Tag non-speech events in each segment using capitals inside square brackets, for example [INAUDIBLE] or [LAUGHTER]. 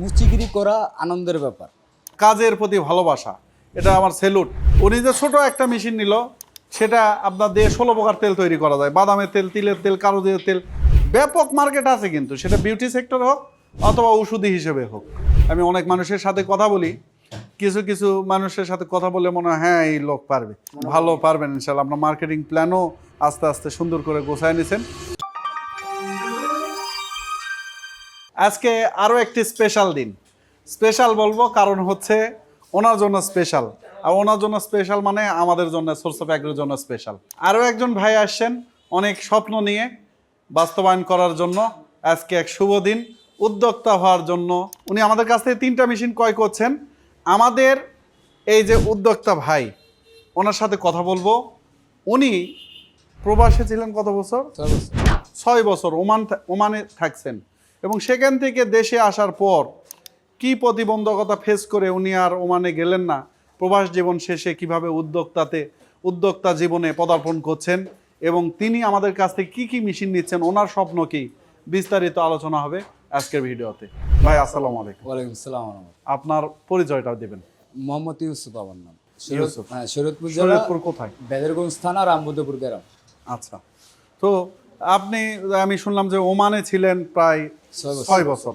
মুচিগিরি করা আনন্দের ব্যাপার। কাজের প্রতি ভালোবাসা, এটা আমার সেলুট। উনি যে ছোট একটা মেশিন নিল, সেটা আপনার দিয়ে ষোলো প্রকার তেল তৈরি করা যায়। বাদামের তেল, তিলের তেল কারোদের তেল। ব্যাপক মার্কেট আছে কিন্তু, সেটা বিউটি সেক্টর হোক অথবা ওষুধি হিসেবে হোক। আমি অনেক মানুষের সাথে কথা বলি, কিছু কিছু মানুষের সাথে কথা বলে মনে হয় হ্যাঁ এই লোক পারবে। ভালো পারবেন ইনশাল্লাহ আপনার মার্কেটিং প্ল্যানও আস্তে আস্তে সুন্দর করে গোছায় নিছেন। আজকে আরও একটি স্পেশাল দিন। স্পেশাল বলব কারণ হচ্ছে ওনার জন্য স্পেশাল আর ওনার জন্য স্পেশাল মানে আমাদের জন্য সোর্স অফ অ্যাগ্রির জন্য স্পেশাল আরও একজন ভাই আসছেন অনেক স্বপ্ন নিয়ে বাস্তবায়ন করার জন্য আজকে এক শুভ দিন। উদ্যোক্তা হওয়ার জন্য উনি আমাদের কাছ থেকে তিনটা মেশিন ক্রয় করছেন। আমাদের এই যে উদ্যোক্তা ভাই ওনার সাথে কথা বলব। উনি প্রবাসে ছিলেন কত বছর? ছয় বছর। ওমান ওমানে থাকছেন। এবং সেখান থেকে দেশে আসার পর কি প্রতিবন্ধকতা ফেস করে উনি আর ওমানে গেলেন না? প্রবাস জীবন শেষে কীভাবে উদ্যোক্তাতে উদ্যোক্তা জীবনে পদার্পণ করছেন এবং তিনি আমাদের কাছ থেকে কি কি মেশিন নিচ্ছেন ওনার স্বপ্ন কি? বিস্তারিত আলোচনা হবে আজকের ভিডিওতে। ভাই আসসালামু আলাইকুম। ওয়ালাইকুম সালাম রহমত আপনার পরিচয়টা দেবেন। মোহাম্মদ ইউসুফ আমার নাম। ইউসুফ। হ্যাঁ শরীয়তপুর জেলা কোথায়? বেদেরগঞ্জ থানা রামবুদ্ধপুর গ্রাম। আচ্ছা। তো আপনি আমি শুনলাম যে ওমানে ছিলেন প্রায় ছয় বছর।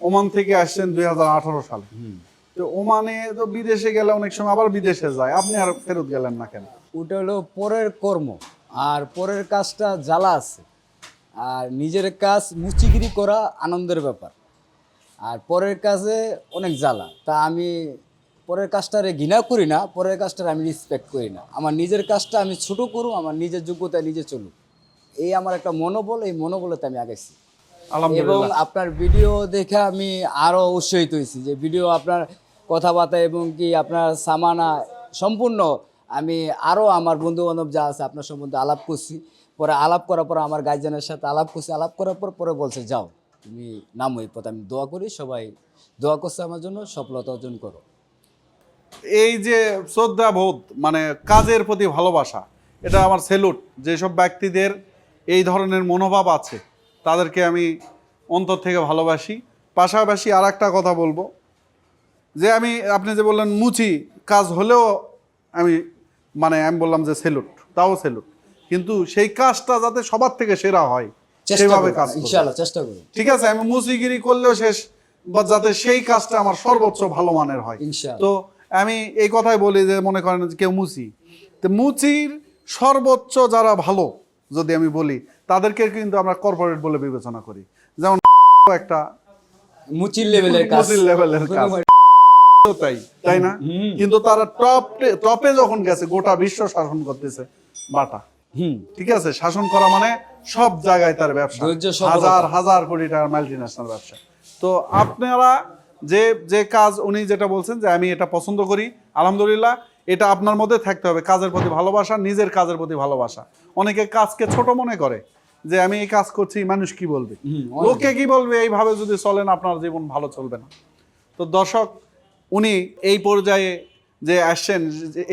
ওমান থেকে আসছেন দুই সালে। তো ওমানে তো বিদেশে গেলে অনেক সময় আবার বিদেশে যায়। আপনি আর ফেরত গেলেন না কেন? ওটা হলো পরের কর্ম। আর পরের কাজটা জ্বালা আছে। আর নিজের কাজ মুচিগিরি করা আনন্দের ব্যাপার। আর পরের কাজে অনেক জ্বালা। তা আমি পরের কাজটারে ঘৃণা করি না পরের কাজটারে আমি রেসপেক্ট করি না। আমার নিজের কাজটা আমি ছোট করুম আমার নিজের যোগ্যতায় নিজে চলুক। এই আমার একটা মনোবল এই মনোবলেতে আমি আগাইছি। এবং আপনার ভিডিও দেখে আমি আরও উৎসাহিত হয়েছি যে ভিডিও আপনার কথাবার্তা এবং কি আপনার সামানা সম্পূর্ণ আমি আরও আমার বন্ধু বান্ধব যা আছে আপনার সম্বন্ধে আলাপ করছি। পরে আলাপ করার পর আমার গার্জেনের সাথে আলাপ করছি। আলাপ করার পর পরে বলছে যাও তুমি নামো এই পথে আমি দোয়া করি সবাই দোয়া করছে আমার জন্য সফলতা অর্জন করো। এই যে শ্রদ্ধা বোধ মানে কাজের প্রতি ভালোবাসা এটা আমার সেলুট যেসব ব্যক্তিদের এই ধরনের মনোভাব আছে। তাদেরকে আমি অন্তর থেকে ভালোবাসি। পাশাপাশি আর একটা কথা বলব। যে আমি আপনি যে বললেন মুচি কাজ হলেও আমি মানে আমি বললাম যে সেলুট তাও সেলুট। কিন্তু সেই কাজটা যাতে সবার থেকে সেরা হয় সেভাবে কাজ ইনশাআল্লাহ চেষ্টা করো ঠিক আছে আমি মুচিগিরি করলেও শেষ বা যাতে সেই কাজটা আমার সর্বোচ্চ ভালো মানের হয়। তো আমি এই কথাই বলি যে মনে করেন যে কেউ মুচি। তো মুচির সর্বোচ্চ যারা ভালো যদি আমি বলি তাদেরকে কিন্তু আমরা কর্পোরেট বলে বিবেচনা করি। যেমন [LAUGHS] একটা মুচির লেভেলের কাজ। মুচির লেভেলের কাজ। [LAUGHS] তাই তাই না? কিন্তু তারা টপ টপে যখন গেছে গোটা বিশ্ব শাসন করতেছে বাটা। হুম। ঠিক আছে? শাসন করা মানে সব জায়গায় তার ব্যবসা। হাজার হাজার কোটি টাকার মাল্টি ন্যাশনাল ব্যবসা। তো আপনারা যে যে কাজ উনি যেটা বলছেন যে আমি এটা পছন্দ করি আলহামদুলিল্লাহ এটা আপনার মধ্যে থাকতে হবে কাজের প্রতি ভালোবাসা নিজের কাজের প্রতি ভালোবাসা। অনেকে কাজকে ছোট মনে করে যে আমি এই কাজ করছি মানুষ কি বলবে? লোকে কি বলবে? এইভাবে যদি চলেন আপনার জীবন ভালো চলবে না। তো দর্শক উনি এই পর্যায়ে যে আসছেন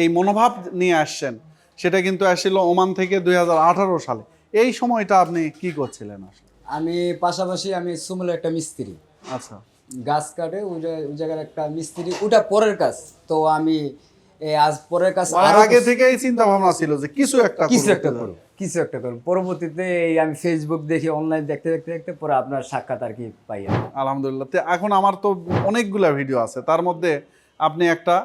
এই মনোভাব নিয়ে আসছেন সেটা কিন্তু আসছিল ওমান থেকে দুই হাজার আঠারো সালে। এই সময়টা আপনি কি করছিলেন আসলে? আমি পাশাপাশি আমি সুমুল একটা মিস্ত্রি। আচ্ছা। গাছ কাটে ওই জায়গার একটা মিস্ত্রি ওটা পরের কাজ। তো আমি আজ পরের মানে আরও আগে থেকে এই চিন্তা ভাবনা ছিল যে কিছু একটা কিছু একটা করো কিছু একটা করো পরবর্তীতে এই আমি ফেসবুক দেখি অনলাইন দেখতে দেখতে দেখতে পরে আপনার সাক্ষাৎ আর কি পাই। আলহামদুলিল্লাহ। তো এখন আমার তো অনেকগুলা ভিডিও আছে। তার মধ্যে আপনি একটা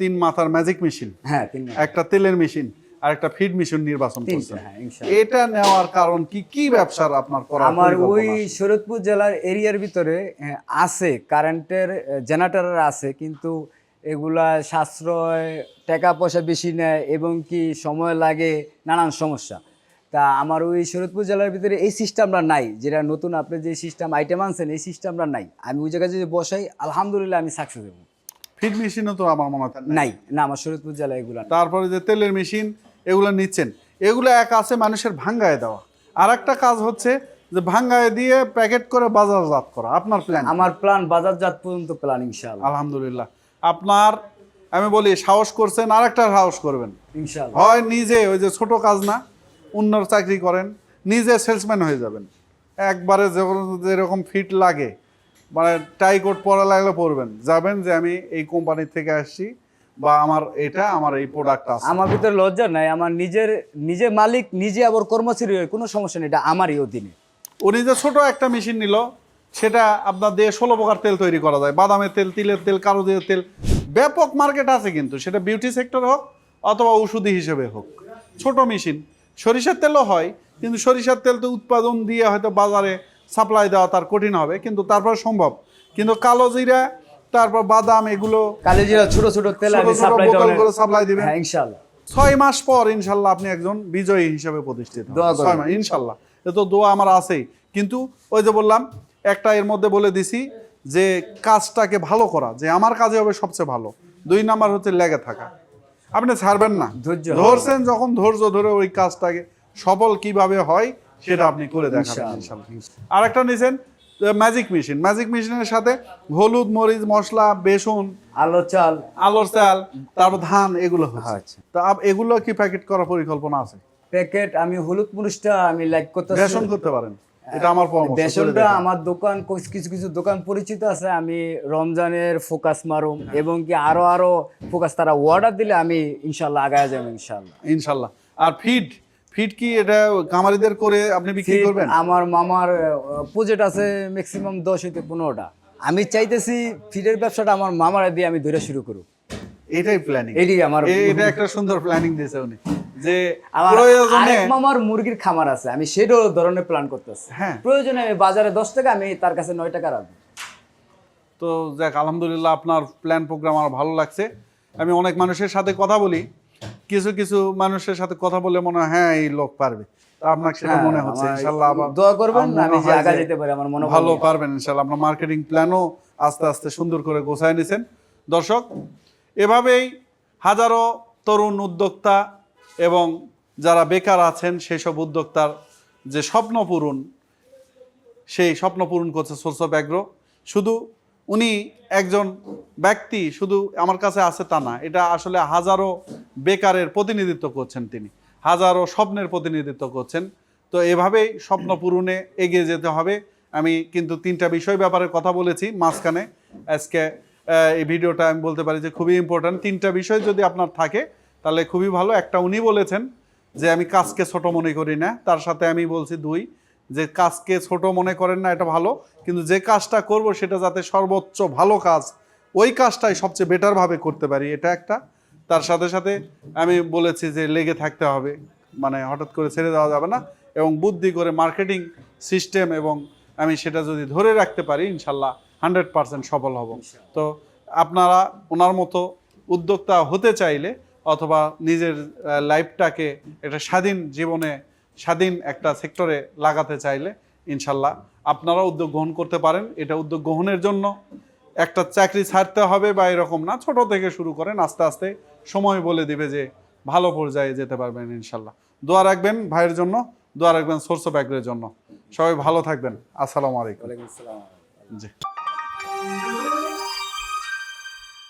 তিন মাথার ম্যাজিক মেশিন হ্যাঁ তিন একটা তেলের মেশিন আর একটা ফিড মেশিন নির্বাচন করছেন। হ্যাঁ এটা নেওয়ার কারণ কি? কি ব্যবসার আপনার করার আমার ওই? শরৎপুর জেলার এরিয়ার ভিতরে আছে কারেন্টের জেনারেটর আছে কিন্তু এগুলা সাশ্রয় টাকা পয়সা বেশি নেয় এবং কি সময় লাগে নানান সমস্যা। তা আমার ওই শরৎপুর জেলার ভিতরে এই সিস্টেমটা নাই যেটা নতুন আপনি যে সিস্টেম আইটেম আনছেন এই সিস্টেমটা নাই। আমি ওই জায়গায় যদি বসাই আলহামদুলিল্লাহ আমি সাকসেস হব। ফিড মেশিনও তো আমার মনে হয় নাই। না আমার শরৎপুর জেলায় এগুলা। তারপরে যে তেলের মেশিন এগুলো নিচ্ছেন। এগুলো এক আছে মানুষের ভাঙ্গায় দেওয়া। আর একটা কাজ হচ্ছে যে ভাঙ্গায় দিয়ে প্যাকেট করে বাজারজাত করা। আপনার প্ল্যান আমার প্ল্যান বাজারজাত পর্যন্ত প্ল্যান ইনশাআল্লাহ। আলহামদুলিল্লাহ। আপনার আমি বলি সাহস করছেন আর একটা সাহস করবেন। হয় নিজে ওই যে ছোট কাজ না অন্যর চাকরি করেন নিজে সেলসম্যান হয়ে যাবেন। একবারে যখন যেরকম ফিট লাগে মানে টাই কোট পরা লাগলে পরবেন যাবেন যে আমি এই কোম্পানি থেকে আসছি বা আমার এটা আমার এই প্রোডাক্ট আছে। আমার ভিতরে লজ্জা নাই আমার নিজের নিজে মালিক নিজে আবার কর্মচারী হয় কোনো সমস্যা নেই এটা আমারই অধীনে। উনি যে ছোট একটা মেশিন নিল সেটা আপনার দিয়ে ষোলো প্রকার তেল তৈরি করা যায়। বাদামের তেল তিলের তেল কারোদের তেল। ব্যাপক মার্কেট আছে কিন্তু সেটা বিউটি সেক্টর হোক অথবা ওষুধি হিসেবে হোক। ছোট মেশিন সরিষার তেলও হয় কিন্তু সরিষার তেল তো উৎপাদন দিয়ে হয়তো বাজারে সাপ্লাই দেওয়া তার কঠিন হবে কিন্তু তারপর সম্ভব। কিন্তু কালো জিরা তারপর বাদাম এগুলো কালো জিরা ছোট ছোট তেল আমি সাপ্লাই দিবেন। হ্যাঁ ইনশাআল্লাহ। ছয় মাস পর ইনশাল্লাহ আপনি একজন বিজয়ী হিসেবে প্রতিষ্ঠিত দোয়া মাস ইনশাল্লাহ এ তো দোয়া আমার আছেই। কিন্তু ওই যে বললাম একটা এর মধ্যে বলে দিছি যে কাজটাকে ভালো করা যে আমার কাজে হবে সবচেয়ে ভালো। দুই নাম্বার হচ্ছে লেগে থাকা। আপনি ছাড়বেন না। ধৈর্য। ধরছেন যখন ধৈর্য ধরে ওই কাজটাকে সফল কীভাবে হয় সেটা আপনি করে দেখাবেন আর একটা নিছেন ম্যাজিক মেশিন ম্যাজিক মেশিনের সাথে হলুদ মরিচ মশলা বেসন আলো চাল। আলোর চাল তারপর ধান এগুলো হচ্ছে। আচ্ছা। তা এগুলো কি প্যাকেট করার পরিকল্পনা আছে? প্যাকেট আমি হলুদ মরিচটা আমি লাইক করতেছি। বেসন করতে পারেন। এটা আমার পরামর্শ বেসনটা আমার দোকান কিছু কিছু দোকান পরিচিত আছে আমি রমজানের ফোকাস মারুম এবং কি আরও আরও ফোকাস তারা অর্ডার দিলে আমি ইনশাল্লাহ আগায় যাব ইনশাল্লাহ। ইনশাল্লাহ। আর ফিড ফিড কি এটা কামারিদের করে আপনি বিক্রি করবেন? আমার মামার প্রজেক্ট আছে ম্যাক্সিমাম দশ হইতে পনেরোটা। আমি চাইতেছি ফিডের ব্যবসাটা আমার মামারা দিয়ে আমি ধরে শুরু করুক। এটাই প্ল্যানিং এটাই আমার এটা একটা সুন্দর প্ল্যানিং দিয়েছে উনি। যে আমার প্রয়োজনে মামার মুরগির খামার আছে আমি সেটাও ধরনের প্ল্যান করতেছি। হ্যাঁ। প্রয়োজনে আমি বাজারে দশ টাকা আমি তার কাছে নয় টাকা রাখব। তো যাক আলহামদুলিল্লাহ আপনার প্ল্যান প্রোগ্রাম আমার ভালো লাগছে। আমি অনেক মানুষের সাথে কথা বলি। কিছু কিছু মানুষের সাথে কথা বলে মনে হয় হ্যাঁ এই লোক পারবে। আপনার সেটা হ্যাঁ, মনে হচ্ছে। আবার দোয়া করবেন, আমি যে আগা যেতে পারি, আমার মনোবল ভালো পারবেন ইনশাল্লাহ। আপনার মার্কেটিং প্ল্যানও আস্তে আস্তে সুন্দর করে গোছায় নিছেন। দর্শক এভাবেই হাজারো তরুণ উদ্যোক্তা এবং যারা বেকার আছেন সেই সব উদ্যোক্তার যে স্বপ্ন পূরণ, সেই স্বপ্ন পূরণ করছে সোর্স অফ অ্যাগ্রো শুধু উনি একজন ব্যক্তি, শুধু আমার কাছে আছে তা না, এটা আসলে হাজারো বেকারের প্রতিনিধিত্ব করছেন তিনি, হাজারো স্বপ্নের প্রতিনিধিত্ব করছেন। তো এভাবেই স্বপ্ন পূরণে এগিয়ে যেতে হবে। আমি কিন্তু তিনটা বিষয় ব্যাপারে কথা বলেছি মাঝখানে। আজকে এই ভিডিওটা আমি বলতে পারি যে খুবই ইম্পর্ট্যান্ট তিনটা বিষয় যদি আপনার থাকে তাহলে খুবই ভালো। একটা উনি বলেছেন যে, আমি কাজকে ছোট মনে করি না। তার সাথে আমি বলছি দুই, যে, কাজকে ছোট মনে করেন না, এটা ভালো। কিন্তু যে কাজটা করব, সেটা যাতে সর্বোচ্চ ভালো কাজ, ওই কাজটাই সবচেয়ে বেটারভাবে করতে পারি। এটা একটা। তার সাথে সাথে আমি বলেছি যে, লেগে থাকতে হবে। মানে হঠাৎ করে ছেড়ে দেওয়া যাবে না। এবং বুদ্ধি করে মার্কেটিং সিস্টেম এবং আমি সেটা যদি ধরে রাখতে পারি, ইনশাল্লাহ হান্ড্রেড পার্সেন্ট সফল হব। তো আপনারা ওনার মতো উদ্যোক্তা হতে চাইলে অথবা নিজের লাইফটাকে একটা স্বাধীন জীবনে স্বাধীন একটা সেক্টরে লাগাতে চাইলে ইনশাল্লাহ আপনারা উদ্যোগ গ্রহণ করতে পারেন। এটা উদ্যোগ গ্রহণের জন্য একটা চাকরি ছাড়তে হবে বা এরকম না ছোট থেকে শুরু করেন আস্তে আস্তে সময় বলে দিবে যে ভালো পর্যায়ে যেতে পারবেন ইনশাল্লাহ। দোয়া রাখবেন ভাইয়ের জন্য দোয়া রাখবেন সোর্স অফ অ্যাগ্রের জন্য। সবাই ভালো থাকবেন। আসসালামু আলাইকুম। জি।